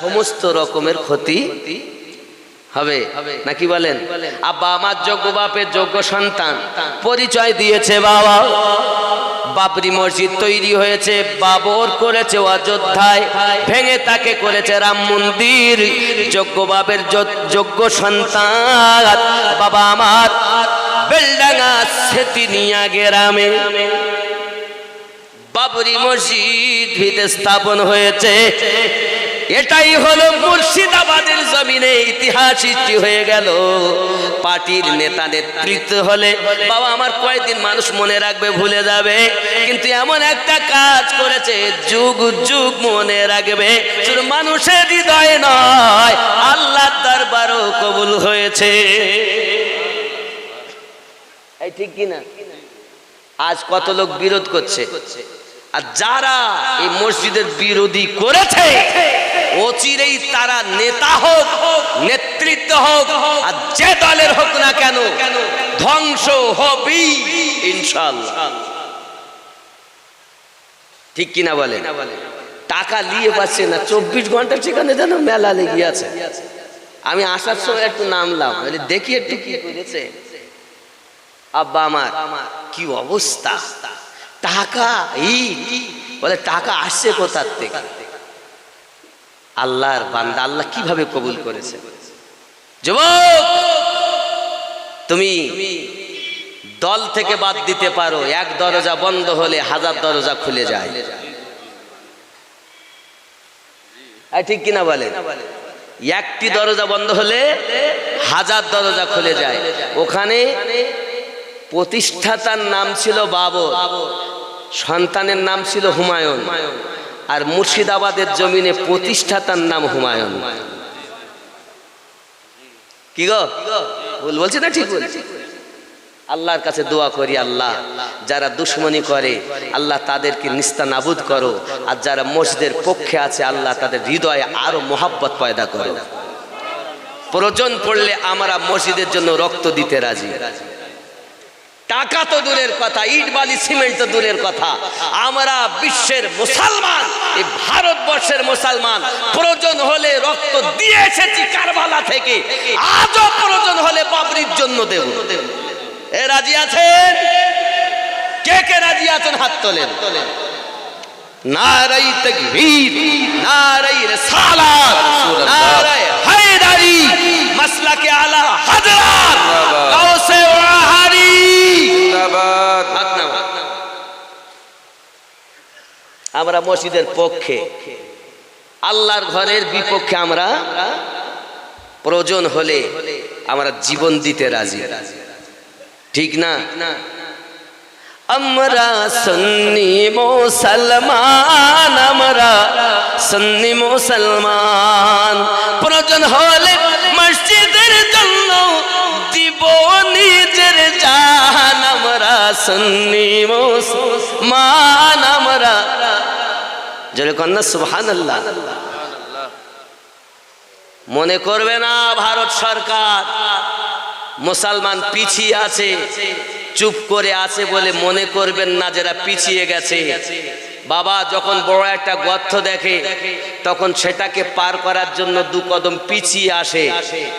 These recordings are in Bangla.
সমস্ত রকমের ক্ষতি হবে। নাকি বলেন? আব্বা আমার যোগ্য বাপের যোগ্য সন্তান। পরিচয় দিয়েছে বাবা। বাবরি মসজিদ তৈরি হয়েছে, বাবর করেছে অযোধ্যায়। ভেঙে তাকে করেছে রাম মন্দির। যোগ্য বাপের যোগ্য সন্তান। বাবা আমার বেলডাঙ্গা সেতিনিয়া গ্রামে বাবরি মসজিদ ভিতে স্থাপন হয়েছে। এটাই হলো মুর্শিদাবাদের জমিনে ইতিহাস সৃষ্টি হয়ে গেল। পার্টির নেতা নেতৃত্ব হলে বাবা আমার কয়েকদিন মানুষ মনে রাখবে, ভুলে যাবে। কিন্তু এমন একটা কাজ করেছে, যুগ যুগ মনে রাখবে। শুধু মানুষের হৃদয় নয় আল্লাহ দরবারও কবুল হয়েছে। এই ঠিক কিনা আজ কত লোক বিরোধ করছে। আর যারা এই মসজিদের বিরোধী করেছে অচিরেই তারা নেতা হোক, নেতৃত্ব হোক, আর যে দলের হোক না কেন, ধ্বংস হবি ইনশাল্লাহ ঠিক কিনা বলে টাকা নিয়ে পাচ্ছে না, চব্বিশ ঘণ্টা সেখানে যেন মেলা লেগে আছে। আমি আসার সময় একটু নামলাম দেখি একটু কি করেছে। আব্বা আমার, কি অবস্থা? টাকা এই? বলে, টাকা আসছে কোথার থেকে? আল্লাহর বান্দা, আল্লাহ কীভাবে কবুল করেছে? যুবক, তুমি দল থেকে বাদ দিতে পারো, এক দরজা বন্ধ হলে হাজার দরজা খুলে যায়। ঠিক কিনা বলে একটি দরজা বন্ধ হলে হাজার দরজা খুলে যায়। ওখানে প্রতিষ্ঠাতার নাম ছিল বাবর, সন্তানের নাম ছিল হুমায়ুন। আর মুর্শিদাবাদের জমিনে প্রতিষ্ঠাতার নাম হুমায়ুন। কি গো? ভুল বলছি না ঠিক বলছি? আল্লাহর কাছে দোয়া করি আল্লাহ, যারা দুশ্মনী করে, আল্লাহ তাদেরকে নিস্তা নাবুদ করো, আর যারা মসজিদের পক্ষে আছে, আল্লাহ তাদের হৃদয়ে আরও মোহাব্বত পয়দা করো। প্রয়োজন পড়লে আমরা মসজিদের জন্য রক্ত দিতে রাজি। টাকা তো দূরের কথা ইট বালি সিমেন্ট তো দূরের কথা। আমরা বিশ্বের মুসলমান এই ভারতবর্ষের মুসলমান প্রয়োজন হলে রক্ত দিয়ে এসেছি কারবালা থেকে। আজও প্রয়োজন হলে বাবরির জন্য দেব। এ রাজি আছেন? কে কে রাজি আছেন? হাত তোলেন। নারাই তকবীর নারাই রিসালাত নারাই হায়দারি মাসলাকে আলা হযরত আমরা মসজিদের পক্ষে। আল্লাহর ঘরের বিপক্ষে আমরা প্রয়োজন হলে আমরা জীবন দিতে রাজি। ঠিক না? আমরা সন্নি মুসলমান, আমরা সন্নি মুসলমান। প্রয়োজন হলে মসজিদের জন্য দিব নিজের জান আমরা সন্নি মুসলমান জোরে কন্যা সুবহান আল্লাহ মনে করবে না ভারত সরকার মুসলমান পিছিয়ে আছে, চুপ করে আছে বলে মনে করবেন না যারা পিছিয়ে গেছে। বাবা, যখন বড় একটা গর্ত দেখে, তখন সেটাকে পার করার জন্য দু কদম পিছিয়ে আসে।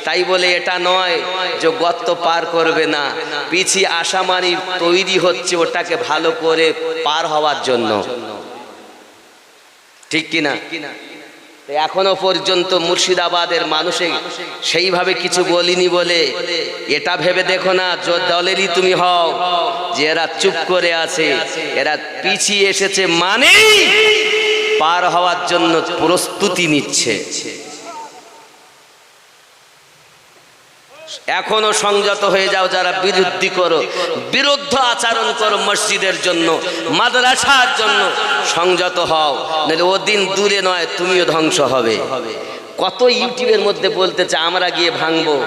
তাই বলে এটা নয় যে গর্ত পার করবে না। পিছিয়ে আসা মানে তৈরি হচ্ছে ওটাকে ভালো করে পার হওয়ার জন্য। ঠিক কিনা? এখনও পর্যন্ত মুর্শিদাবাদের মানুষে সেইভাবে কিছু বলিনি বলে এটা ভেবে দেখো না দলেরই তুমি হও, যে এরা চুপ করে আছে, এরা পিছিয়ে এসেছে মানে পার হওয়ার জন্য প্রস্তুতি নিচ্ছে। এখনও সংযত হয়ে যাও যারা বিরুদ্ধি করো, বিরুদ্ধ আচরণ করো মসজিদের জন্য, মাদ্রাসার জন্য সংযত হও। নাহলে ও দিন দূরে নয়, তুমিও ধ্বংস হবে। কত ইউটিউবের মধ্যে বলতে বলতেছে, আমরা গিয়ে ভাঙবো।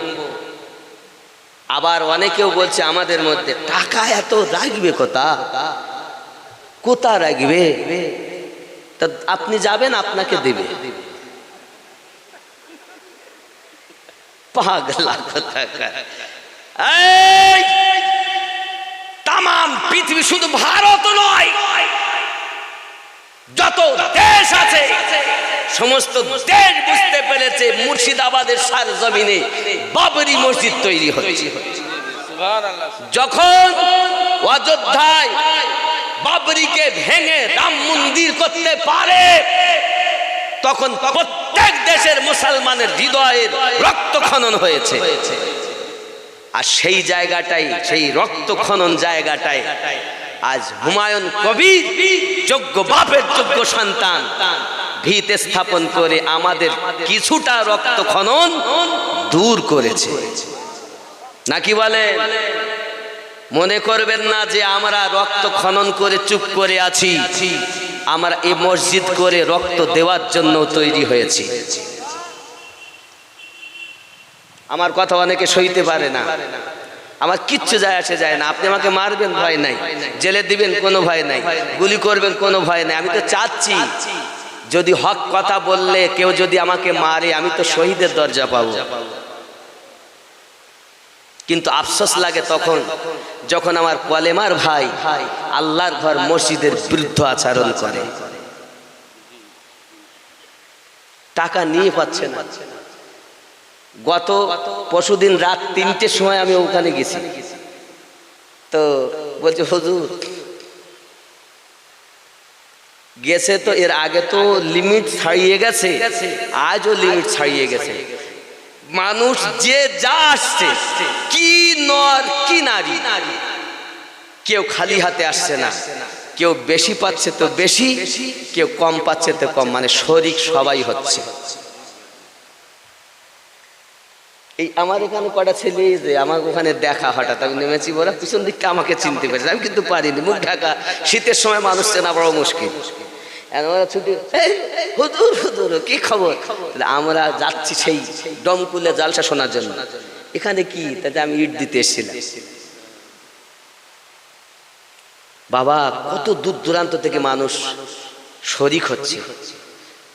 আবার অনেকেও বলছে, আমাদের মধ্যে টাকা এত রাখবে কোথা? কোথা রাখবে? তা আপনি যাবেন, আপনাকে দেবে। পাগলা কোথাকার। তামাম পৃথিবী শুধু ভারত নয়, যত দেশ আছে, সমস্ত দেশ বুঝতে পেরেছে মুর্শিদাবাদের সার জমিনে বাবরি মসজিদ তৈরি হচ্ছে যখন অযোধ্যায় বাবরিকে ভেঙে রাম মন্দির করতে পারে, তখন প্রত্যেক দেশের মুসলমানের হৃদয়ের খনন হয়েছে। আর সেই জায়গাটাই, সেই রক্ত খনন জায়গাটায় আজ হুমায়ুন কবির যোগ্য বাপের যোগ্য সন্তান। ভিত স্থাপন করে আমাদের কিছুটা রক্ত খনন দূর করেছে। নাকি বলে? মনে করবেন না যে আমরা রক্ত খনন করে চুপ করে আছি। আমরা এই মসজিদ করে রক্ত দেওয়ার জন্য তৈরি হয়েছি। আমার কথা অনেকে সইতে পারে না। আমার কিচ্ছু যায় আসে যায় না। আপনি আমাকে মারবেন ভয় নাই। জেলে দিবেন কোনো ভয় নাই। গুলি করবেন কোনো ভয় নাই। আমি তো চাচ্ছি, যদি হক কথা বললে কেউ যদি আমাকে মারে, আমি তো শহীদের দরজা পাবো। কিন্তু আফসোস লাগে তখন, যখন আমার কলেমার ভাই আল্লাহর ঘর মসজিদের বিরুদ্ধ আচরণ করে। টাকা নিয়ে পাচ্ছে না। গত পরশুদিন রাত তিনটের সময় আমি ওখানে গেছি। তো বলছে, হুজুর, গেছে তো, এর আগে তো লিমিট ছাড়িয়ে গেছে, আজও লিমিট ছাড়িয়ে গেছে। মানুষ যে যা আসছে, কি নর, কি নারী, কেউ খালি হাতে আসছে না, কেউ বেশি পাচ্ছে তো বেশি, কেউ কম পাচ্ছে তো কম মানে শরিক সবাই হচ্ছে। এই আমার এখানে কটা ছেলে যে আমার ওখানে দেখা হঠাৎ আমি নেমেছি ওরা পিছন দিকটা আমাকে চিনতে পেরেছে। আমি কিন্তু পারিনি মুখ ঢাকা শীতের সময় মানুষ চেনা বড় মুশকিল। ওরা ছুটি "এই, হুজুর হুজুর কি খবর? আমরা যাচ্ছি সেই ডমকুলে জালসা শোনার জন্য। এখানে কি? তাতে আমি ইট দিতে এসেছিলাম। বাবা কত দূর দূরান্ত থেকে মানুষ শরিক হচ্ছে।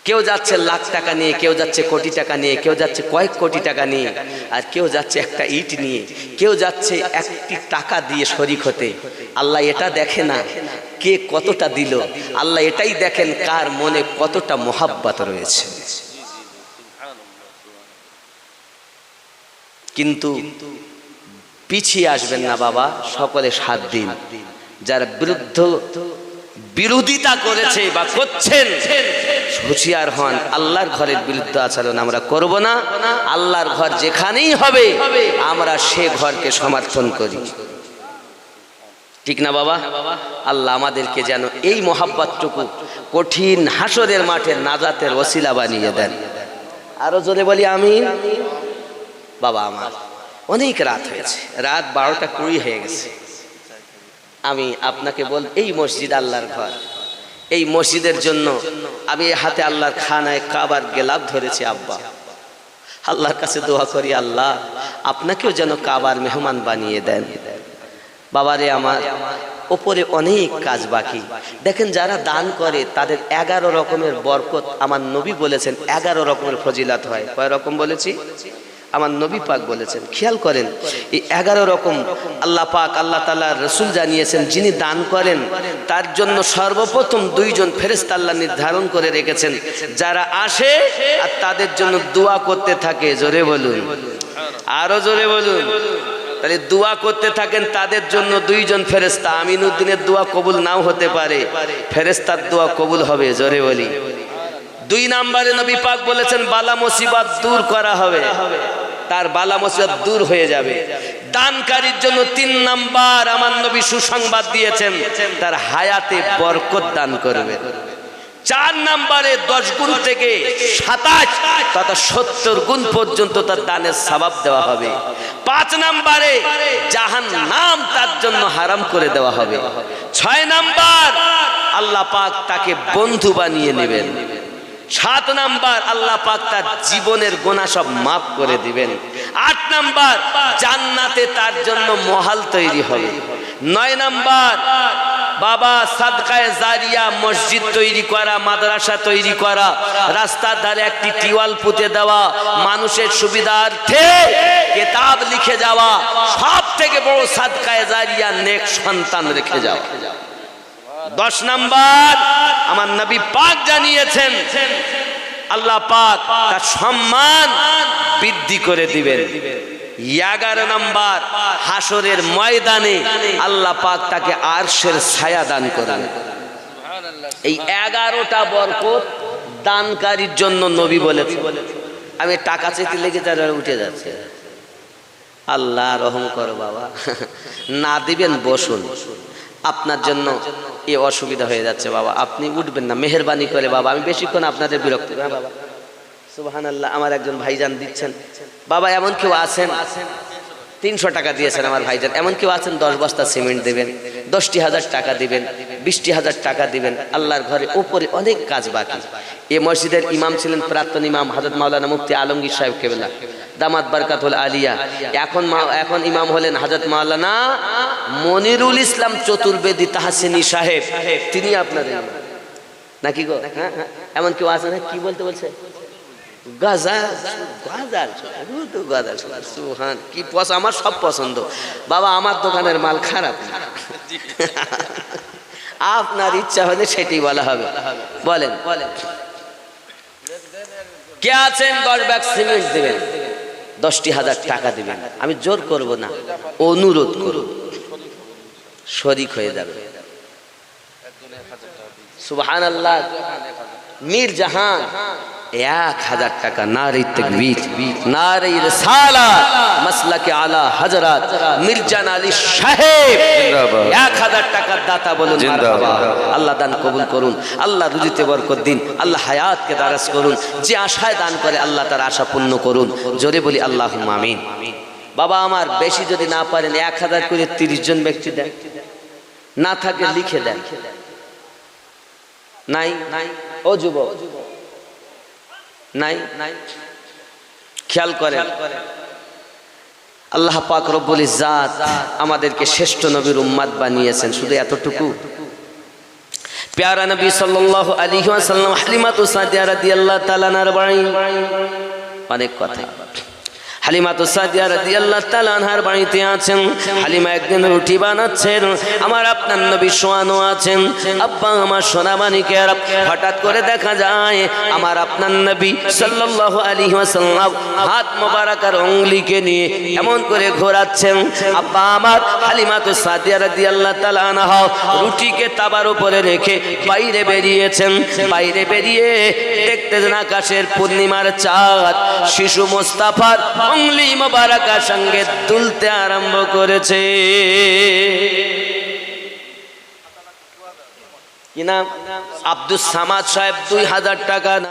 কেউ যাচ্ছে লাখ টাকা নিয়ে, কেউ যাচ্ছে কোটি টাকা নিয়ে, কেউ যাচ্ছে কয়েক কোটি টাকা নিয়ে, আর কেউ যাচ্ছে একটা ইট নিয়ে, কেউ যাচ্ছে একটি টাকা দিয়ে শরিক হতে। আল্লাহ এটা দেখে না কে কতটা দিল। আল্লাহ এটাই দেখেন কার মনে কতটা মোহাব্বত রয়েছে। কিন্তু পিছিয়ে আসবেন না বাবা, সকলে সাত দিন। যারা বিরুদ্ধ বিরোধিতা করেছে বা করছেন হুঁশিয়ার হন, আল্লাহর ঘরের বিরুদ্ধে আচরণ আমরা করব না। আল্লাহর ঘর যেখানেই হবে, আমরা সে ঘরকে সমর্থন করি। ঠিক না বাবা? আল্লাহ আমাদেরকে যেন এই মোহাব্বতটুকু কঠিন হাসরের মাঠে নাজাতের ওসিলা বানিয়ে দেন। আরও জোরে বলি আমি বাবা আমার, অনেক রাত হয়েছে। রাত বারোটা কুড়ি হয়ে গেছে। আমি আপনাকে বল, এই মসজিদ আল্লাহর ঘর। এই মসজিদের জন্য আমি হাতে আল্লাহর খানায় কাবার গেলাপ ধরেছি, আব্বা। আল্লাহর কাছে দোয়া করি, আল্লাহ, আপনাকেও যেন কাবার মেহমান বানিয়ে দেন। বাবারে আমার, ওপরে অনেক কাজ বাকি। দেখেন যারা দান করে, তাদের এগারো রকমের বরকত আমার নবী বলেছেন, এগারো রকমের ফজিলাত হয়। কয় রকম বলেছি? আমার নবী পাক বলেছেন, খেয়াল করেন, এই এগারো রকম আল্লাহ পাক, আল্লাহ তালা রসুল জানিয়েছেন, যিনি দান করেন, তার জন্য সর্বপ্রথম দুইজন ফেরেস্তা আল্লাহ নির্ধারণ করে রেখেছেন, যারা আসে আর তাদের জন্য দোয়া করতে থাকে। জোরে বলুন। আরও জোরে বলুন। তাহলে দোয়া করতে থাকেন, তাদের জন্য দুইজন ফেরেস্তা আমিনুদ্দিনের দোয়া কবুল নাও হতে পারে। ফেরেস্তার দোয়া কবুল হবে, জোরে বলি। দুই নাম্বারে নবী পাক বলেছেন, বালা মুসিবাত দূর করা হবে। তার বালা মুসিবত দূর হয়ে যাবে। দানকারীর জন্য তিন নাম্বার আমার নবী সুসংবাদ দিয়েছেন, তার হায়াতে বরকত দান করবে। চার নাম্বারে দশ গুণ থেকে সাতাশ তথা সত্তর গুণ পর্যন্ত তার দানের সবাব দেওয়া হবে। পাঁচ নাম্বারে জাহান নাম তার জন্য হারাম করে দেওয়া হবে। ছয় নাম্বার, আল্লাহ পাক তাকে বন্ধু বানিয়ে নেবেন। সাত নাম্বার আল্লাহ পাক তার জীবনের গোনা সব মাফ করে দিবেন। আট নাম্বার, জান্নাতে তার জন্য মহাল তৈরি হবে। নয় নাম্বার, বাবা সাদকায় জারিয়া মসজিদ তৈরি করা, মাদ্রাসা তৈরি করা, রাস্তার ধারে একটি টিওয়াল পুঁতে দেওয়া, মানুষের সুবিধার্থে কেতাব লিখে যাওয়া সব থেকে বড় সাদকায় জারিয়া নেক সন্তান রেখে যাওয়া। দশ নাম্বার আমার নবী পাক জানিয়েছেন, আল্লাহ পাক তার সম্মান বৃদ্ধি করে দিবেন। এগারো নম্বর হাসরের ময়দানে আল্লাহ পাক তাকে আরশের ছায়া দান করবেন। এই এগারোটা বরকত দানকারীর জন্য নবী বলেছে আমি টাকা চেতে লেগে যারা উঠে যাচ্ছে। আল্লাহ রহম করো বাবা। না দিবেন, বসুন। আপনার জন্য এ অসুবিধা হয়ে যাচ্ছে বাবা। আপনি উঠবেন না, মেহরবানি করে বাবা। আমি বেশিক্ষণ আপনাদের বিরক্ত হ্যাঁ বাবা। আল্লাহ আমার একজন ভাইজান দিচ্ছেন। বাবা, এমন কেউ আছেন? তিনশো টাকা দিয়েছেন আমার ভাইজান। এমন কেউ আছেন? দশ বস্তা সিমেন্ট দেবেন, দশটি হাজার টাকা দিবেন, বিশটি হাজার টাকা দিবেন। আল্লাহর ঘরে উপরে অনেক কাজ বাকি। এ মসজিদের ইমাম ছিলেন প্রাক্তন ইমাম হাজরত মাওলানা মুফতি আলমগীর সাহেব কেবলা। দামাত বারকাতুল আলিয়া। এখন এখন ইমাম হলেন হাজরত মাওলানা মনিরুল ইসলাম চতুর্বেদী তাহাসিনী সাহেব। তিনি আপনাদের নাকি গো? হ্যাঁ হ্যাঁ। এমন কেউ আছে না? কি বলতে বলছে? গাজাল গাজাল গাজাল সুহান কি পছ আমার সব পছন্দ। বাবা, আমার দোকানের মাল খারাপ। আপনার ইচ্ছা হলে সেটাই বলা হবে। বলেন বলেন। কে আছেন? দশ ব্যাগ সিমেন্ট দেবেন। দশটি হাজার টাকা দেবেন। আমি জোর করব না, অনুরোধ করব। শরিক হয়ে যাবে। সুবাহান আল্লাহ মীর জাহান। এক হাজার টাকা নারী তকবীর নারী রসালা মাসলাকে আলা হজরত মির্জান আলী সাহেব। এক হাজার টাকার দাতা বলুন। আল্লাহ দান কবুল করুন আল্লাহ রুজিতে বরকত দিন আল্লাহ হায়াতকে দারাজ করুন যে আশায় দান করে আল্লাহ তার আশা পূর্ণ করুন। জোরে বলি আল্লাহ আমিন। বাবা আমার বেশি যদি না পারেন এক হাজার করে তিরিশ জন ব্যক্তি দেন। না থাকে লিখে দেন। নাই? নাই ও যুব নাই? খেয়াল করে আল্লাহ পাক রব্বুল ইজাত আমাদেরকে শ্রেষ্ঠ নবীর উম্মাদ বানিয়েছেন শুধু এতটুকু। প্যারা নবী সাল্লাল্লাহু আলাইহি ওয়াসাল্লাম হালিমাতু সাদিয়া রাদিয়াল্লাহু তাআলা নার বাড়ি অনেক কথা। হালিমাতু সাদিয়া রাদিয়াল্লাহু তাআলা আনহার বাড়িতে আছেন। হালিমা একদিন রুটি বানাচ্ছেন। আমার আপনার নবী শোয়ানো আছেন। আব্বা আমার সোনামানিকের হঠাৎ করে দেখা যায়, আমার আপনার নবী সাল্লাল্লাহু আলাইহি ওয়াসাল্লাম হাত মোবারকার অঙ্গলিকে নিয়ে এমন করে ঘোরাচ্ছেন। আব্বা আমার হালিমাতু সাদিয়া রাদিয়াল্লাহু তাআলা আনহা রুটিকে তাবার উপরে রেখে বাইরে বেরিয়েছেন। বাইরে বেরিয়ে দেখতেছেন আকাশের পূর্ণিমার চাঁদ, শিশু মোস্তাফার অঙ্গলি মোবারকার সঙ্গে দুলতে আরম্ভ করেছে। কি নাম? আব্দুল সামাদ সাহেব দুই হাজার টাকা